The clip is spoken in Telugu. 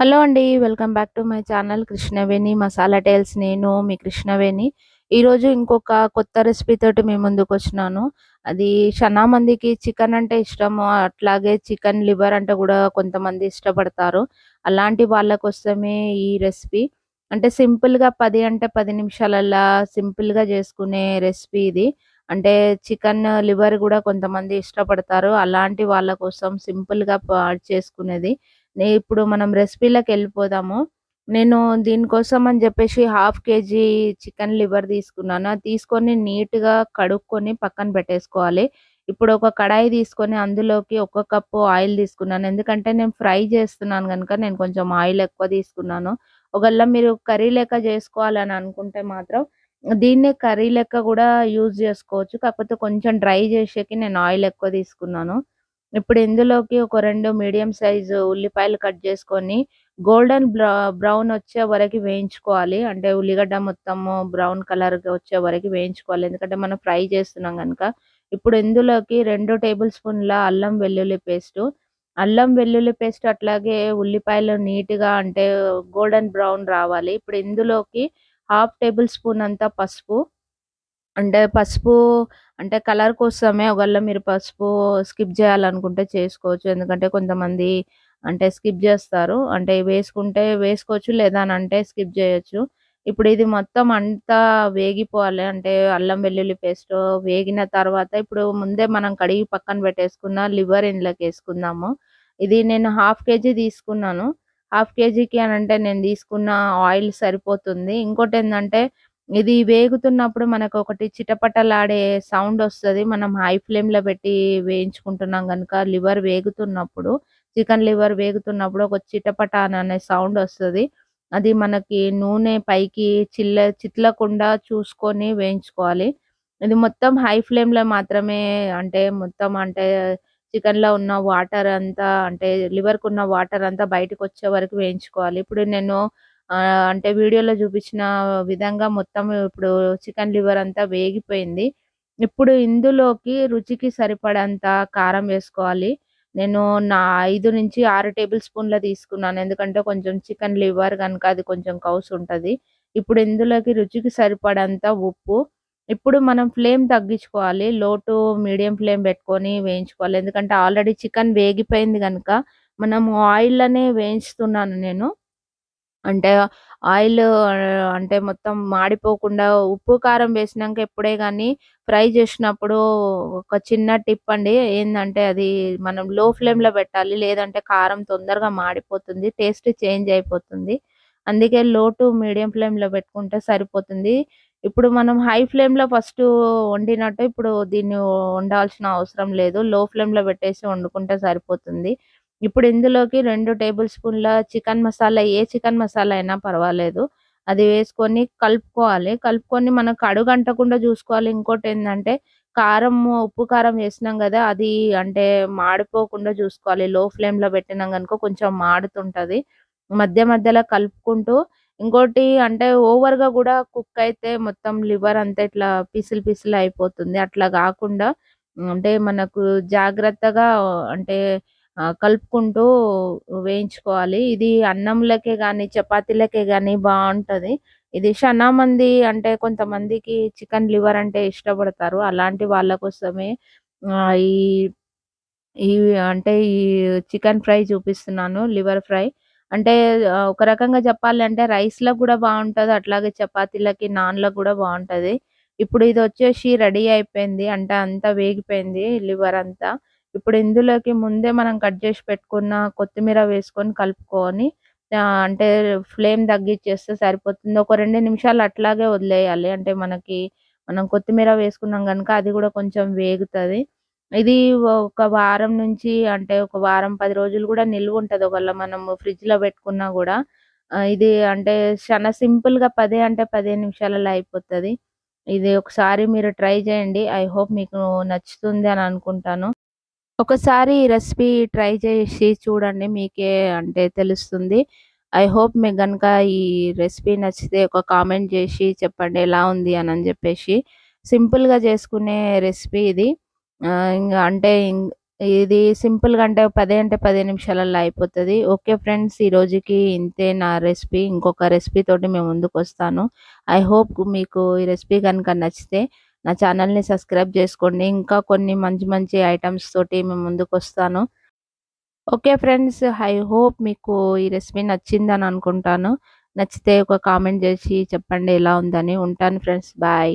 హలో అండి. Welcome back to my channel Krishnaveni masala tiles నేను మీ కృష్ణవేణి. ఈరోజు ఇంకొక కొత్త రెసిపీ తోటి ముందుకు వచ్చినాను అది చాలా మందికి చికెన్ అంటే ఇష్టము. అట్లాగే చికెన్ లివర్ అంటే కూడా కొంతమంది ఇష్టపడతారు. అలాంటి వాళ్ళ కోసమే ఈ రెసిపీ. అంటే సింపుల్‌గా పది అంటే పది నిమిషాలల్లా సింపుల్‌గా చేసుకునే రెసిపీ ఇది. అంటే చికెన్ లివర్ కూడా కొంతమంది ఇష్టపడతారు. అలాంటి వాళ్ళ కోసం సింపుల్‌గా చేసుకునేది. నే ఇప్పుడు మనం రెసిపీ‌లకెళ్ళిపోదాము. నేను దీనికోసం అని చెప్పేసి హాఫ్ కేజీ చికెన్ లివర్ తీసుకున్నాను. అది తీసుకొని నీట్‌గా కడుక్కొని పక్కన పెట్టేసుకోవాలి. ఇప్పుడు ఒక కడాయి తీసుకొని అందులోకి ఒక కప్పు ఆయిల్ తీసుకున్నాను. ఎందుకంటే నేను ఫ్రై చేస్తున్నాను కనుక నేను కొంచెం ఆయిల్ ఎక్కువ తీసుకున్నాను. ఒకవేళ మీరు కర్రీ లెక్క చేసుకోవాలని అనుకుంటే మాత్రం దీన్నే కర్రీ లెక్క కూడా యూజ్ చేసుకోవచ్చు కాకపోతే కొంచెం డ్రై చేసేకి నేను ఆయిల్ ఎక్కువ తీసుకున్నాను. ఇప్పుడు ఇందులోకి ఒక రెండు మీడియం సైజు ఉల్లిపాయలు కట్ చేసుకొని గోల్డెన్ బ్రౌన్ వచ్చే వరకు వేయించుకోవాలి. అంటే ఉల్లిగడ్డ మొత్తము బ్రౌన్ కలర్ వచ్చే వరకు వేయించుకోవాలి. ఎందుకంటే మనం ఫ్రై చేస్తున్నాం కనుక ఇప్పుడు ఇందులోకి రెండు టేబుల్ స్పూన్ల అల్లం వెల్లుల్లి పేస్ట్ అల్లం వెల్లుల్లి పేస్ట్ అట్లాగే ఉల్లిపాయలు నీట్‌గా అంటే గోల్డెన్ బ్రౌన్ రావాలి. ఇప్పుడు ఇందులోకి హాఫ్ టేబుల్ స్పూన్ అంతా పసుపు. అంటే పసుపు అంటే కలర్ కోసమే ఒకవేళ మీరు పసుపు స్కిప్ చేయాలనుకుంటే చేసుకోవచ్చు. ఎందుకంటే కొంతమంది అంటే స్కిప్ జేస్తారు. అంటే వేసుకుంటే వేసుకోవచ్చు. లేదా అంటే స్కిప్ జేయొచ్చు. ఇప్పుడు ఇది మొత్తం అంతా వేగిపోవాలి. అంటే అల్లం వెల్లుల్లి పేస్టు వేగిన తర్వాత ఇప్పుడు ముందే మనం కడిగి పక్కన పెట్టేసుకున్న లివర్ ఇందులోకేసుకుందాము. ఇది నేను హాఫ్ కేజీ తీసుకున్నాను. హాఫ్ కేజీకి అని అంటే నేను తీసుకున్న ఆయిల్ సరిపోతుంది. ఇంకోటేందంటే ఇది వేగుతున్నప్పుడు మనకు ఒకటి చిటపటలాడే సౌండ్ వస్తది మనం హై ఫ్లేమ్‌లో పెట్టి వేయించుకుంటున్నాం గనుక లివర్ వేగుతున్నప్పుడు చికెన్ లివర్ వేగుతున్నప్పుడు ఒక చిటపట అనే సౌండొస్తది. అది మనకి నూనె పైకి చిల్ల చిట్లకుండా చూసుకొని వేయించుకోవాలి. ఇది మొత్తం హై ఫ్లేమ్‌లో మాత్రమే అంటే మొత్తం అంటే చికెన్‌లో ఉన్న వాటర్ అంతా అంటే లివర్‌కున్న వాటర్ అంతా బయటకొచ్చే వరకు వేయించుకోవాలి. ఇప్పుడు నేను అంటే వీడియోలో చూపించిన విధంగా మొత్తం ఇప్పుడు చికెన్ లివర్ అంతా వేగిపోయింది. ఇప్పుడు ఇందులోకి రుచికి సరిపడంత కారం వేసుకోవాలి. నేను నా 5-6 టేబుల్ స్పూన్‌ల తీసుకున్నాను. ఎందుకంటే కొంచెం చికెన్ లివర్ కనుక అది కొంచెం కౌసుంటది. ఇప్పుడు ఇందులోకి రుచికి సరిపడంత ఉప్పు. ఇప్పుడు మనం ఫ్లేమ్ తగ్గించుకోవాలి. లో టు మీడియం ఫ్లేమ్ పెట్టుకొని వేయించుకోవాలి. ఎందుకంటే ఆల్రెడీ చికెన్ వేగిపోయింది కనుక మనం ఆయిల్ ఆయిల్‌లోనే వేయించుతున్నాను నేను. అంటే ఆయిల్ అంటే మొత్తం మాడిపోకుండా ఉప్పు, కారం వేసినాక ఎప్పుడే కానీ ఫ్రై చేసినప్పుడు ఒక చిన్న టిప్ అండి. ఏంటంటే అది మనం లో ఫ్లేమ్‌లో పెట్టాలి. లేదంటే కారం తొందరగా మాడిపోతుంది. టేస్ట్ చేంజ్ అయిపోతుంది. అందుకే లో టు మీడియం ఫ్లేమ్‌లో పెట్టుకుంటే సరిపోతుంది. ఇప్పుడు మనం హై ఫ్లేమ్‌లో ఫస్ట్ వండినట్టు ఇప్పుడు దీన్ని వండాల్సిన అవసరం లేదు. లో ఫ్లేమ్‌లో పెట్టేసి వండుకుంటే సరిపోతుంది. ఇప్పుడు ఇందులోకి రెండు టేబుల్ స్పూన్ల చికెన్ మసాలా ఏ చికెన్ మసాలా అయినా పర్వాలేదు. అది వేసుకొని కలుపుకోవాలి. కలుపుకొని మనకు అడుగంటకుండా చూసుకోవాలి. ఇంకోటి ఏంటంటే కారం ఉప్పు, కారం వేసినాం కదా అది అంటే మాడిపోకుండా చూసుకోవాలి. లో ఫ్లేమ్‌లో పెట్టినాం కనుక కొంచెం మాడుతుంటది. మధ్య మధ్యలో కలుపుకుంటూ ఇంకోటి అంటే ఓవర్‌గా కూడా కుక్ అయితే మొత్తం లివర్ అంతా ఇట్లా పీసులు పీసులు అయిపోతుంది. అట్లా కాకుండా అంటే మనకు జాగ్రత్తగా అంటే కలుపుకుంటూ వేయించుకోవాలి. ఇది అన్నంలకే కానీ చపాతీలకే కానీ బాగుంటుంది ఇది చాలా మంది అంటే కొంతమందికి చికెన్ లివర్ అంటే ఇష్టపడతారు. అలాంటి వాళ్ళ కోసమే ఈ ఈ అంటే ఈ చికెన్ ఫ్రై చూపిస్తున్నాను. Liver fry. అంటే ఒక రకంగా చెప్పాలంటే రైస్లో కూడా బాగుంటుంది అట్లాగే చపాతీలకి, నాన్‌లకు కూడా బాగుంటుంది ఇప్పుడు ఇది వచ్చేసి రెడీ అయిపోయింది. అంటే అంతా వేగిపోయింది లివర్ అంతా. ఇప్పుడు ఇందులోకి ముందే మనం కట్ చేసి పెట్టుకున్న కొత్తిమీర వేసుకొని కలుపుకొని అంటే ఫ్లేమ్ తగ్గిచ్చేస్తే సరిపోతుంది. ఒక రెండు నిమిషాలు అట్లాగే వదిలేయాలి. అంటే మనకి మనం కొత్తిమీర వేసుకున్నాం గనుక అది కూడా కొంచెం వేగుతది. ఇది ఒక వారం నుంచి అంటే ఒక వారం, పది రోజులు కూడా నిల్వ ఉంటుంది ఒకవేళ మనము ఫ్రిడ్జ్‌లో పెట్టుకున్నా కూడా ఇది అంటే చాలా సింపుల్‌గా పదే అంటే 15 నిమిషాలలో అయిపోతది. ఇది ఒకసారి మీరు ట్రై చేయండి. ఐ హోప్ మీకు నచ్చుతుంది అని అనుకుంటాను. ఒకసారి ఈ రెసిపీ ట్రై చేసి చూడండి. మీకే అంటే తెలుస్తుంది. ఐ హోప్ మీకు కనుక ఈ రెసిపీ నచ్చితే ఒక కామెంట్ చేసి చెప్పండి ఎలా ఉంది అని అని చెప్పేసి సింపుల్‌గా చేసుకునే రెసిపీ ఇది. ఇంకా అంటే ఇది సింపుల్‌గా అంటే పదే అంటే పదే నిమిషాలలో అయిపోతుంది ఓకే ఫ్రెండ్స్ ఈ రోజుకి ఇంతే నా రెసిపీ. ఇంకొక రెసిపీ తోటి ముందుకు ముందుకొస్తాను. ఐ హోప్ మీకు ఈ రెసిపీ కనుక నచ్చితే నా ఛానల్‌ని సబ్స్క్రైబ్ చేసుకోండి. ఇంకా కొన్ని మంచి మంచి ఐటెమ్స్ తోటి మేము ముందుకు వస్తాను ఓకే ఫ్రెండ్స్. ఐ హోప్ మీకు ఈ రెసిపీ నచ్చిందని అనుకుంటాను. నచ్చితే ఒక కామెంట్ చేసి చెప్పండి ఎలా ఉందని. ఉంటాను ఫ్రెండ్స్. బాయ్.